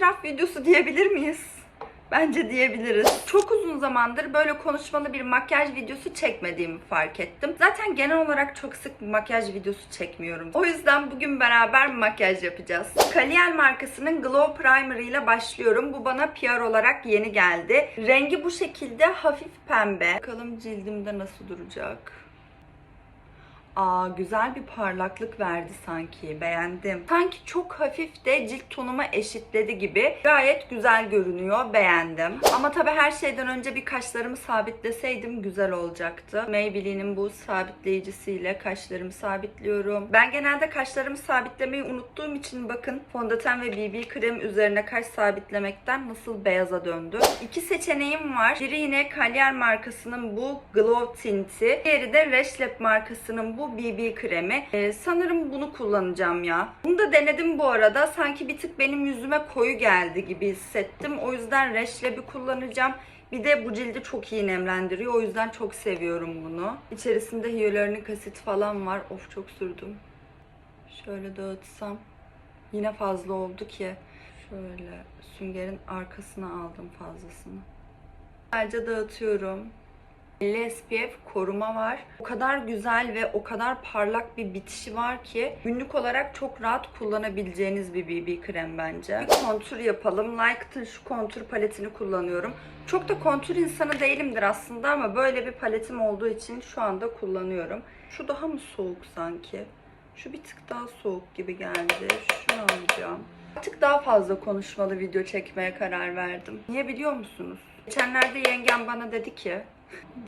itiraf videosu diyebilir miyiz? Bence diyebiliriz. Çok uzun zamandır böyle konuşmalı bir makyaj videosu çekmediğimi fark ettim. Zaten genel olarak çok sık makyaj videosu çekmiyorum. O yüzden bugün beraber makyaj yapacağız. Kaliel markasının Glow Primer ile başlıyorum. Bu bana PR olarak yeni geldi. Rengi bu şekilde hafif pembe. Bakalım cildimde nasıl duracak. Aa güzel bir parlaklık verdi sanki. Beğendim. Sanki çok hafif de cilt tonuma eşitledi gibi. Gayet güzel görünüyor. Beğendim. Ama tabii her şeyden önce bir kaşlarımı sabitleseydim güzel olacaktı. Maybelline'in bu sabitleyicisiyle kaşlarımı sabitliyorum. Ben genelde kaşlarımı sabitlemeyi unuttuğum için bakın fondöten ve BB krem üzerine kaş sabitlemekten nasıl beyaza döndü. İki seçeneğim var. Biri yine Kalier markasının bu Glow Tint'i. Diğeri de Reshlep markasının bu BB kremi. Ee, sanırım bunu kullanacağım ya. Bunu da denedim bu arada. Sanki bir tık benim yüzüme koyu geldi gibi hissettim. O yüzden Reshleb'i kullanacağım. Bir de bu cildi çok iyi nemlendiriyor. O yüzden çok seviyorum bunu. İçerisinde hyaluronik asit falan var. Of çok sürdüm. Şöyle dağıtsam. Yine fazla oldu ki. Şöyle süngerin arkasına aldım fazlasını. Sadece dağıtıyorum. 50 SPF koruma var. O kadar güzel ve o kadar parlak bir bitişi var ki günlük olarak çok rahat kullanabileceğiniz bir BB krem bence. Bir kontür yapalım. Like'ın şu kontür paletini kullanıyorum. Çok da kontür insanı değilimdir aslında ama böyle bir paletim olduğu için şu anda kullanıyorum. Şu daha mı soğuk sanki? Şu bir tık daha soğuk gibi geldi. Şunu alacağım. Artık daha fazla konuşmalı video çekmeye karar verdim. Niye biliyor musunuz? Geçenlerde yengem bana dedi ki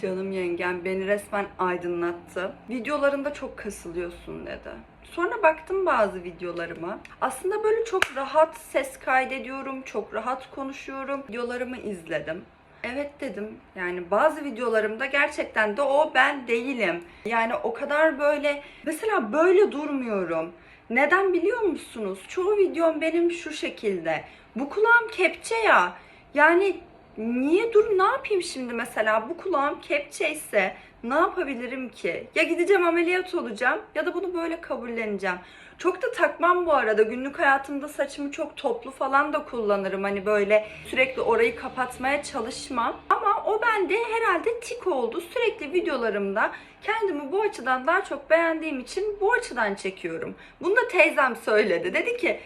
Canım yengem beni resmen aydınlattı. Videolarında çok kasılıyorsun dedi. Sonra baktım bazı videolarıma. Aslında böyle çok rahat ses kaydediyorum, çok rahat konuşuyorum. Videolarımı izledim. Evet dedim. Yani bazı videolarımda gerçekten de o ben değilim. Yani o kadar böyle mesela böyle durmuyorum. Neden biliyor musunuz? Çoğu videom benim şu şekilde. Bu kulağım kepçe ya. Yani niye dur ne yapayım şimdi mesela bu kulağım kepçe ise ne yapabilirim ki? Ya gideceğim ameliyat olacağım ya da bunu böyle kabulleneceğim. Çok da takmam bu arada. Günlük hayatımda saçımı çok toplu falan da kullanırım. Hani böyle sürekli orayı kapatmaya çalışmam. Ama bende herhalde tik oldu. Sürekli videolarımda kendimi bu açıdan daha çok beğendiğim için bu açıdan çekiyorum. Bunu da teyzem söyledi. Dedi ki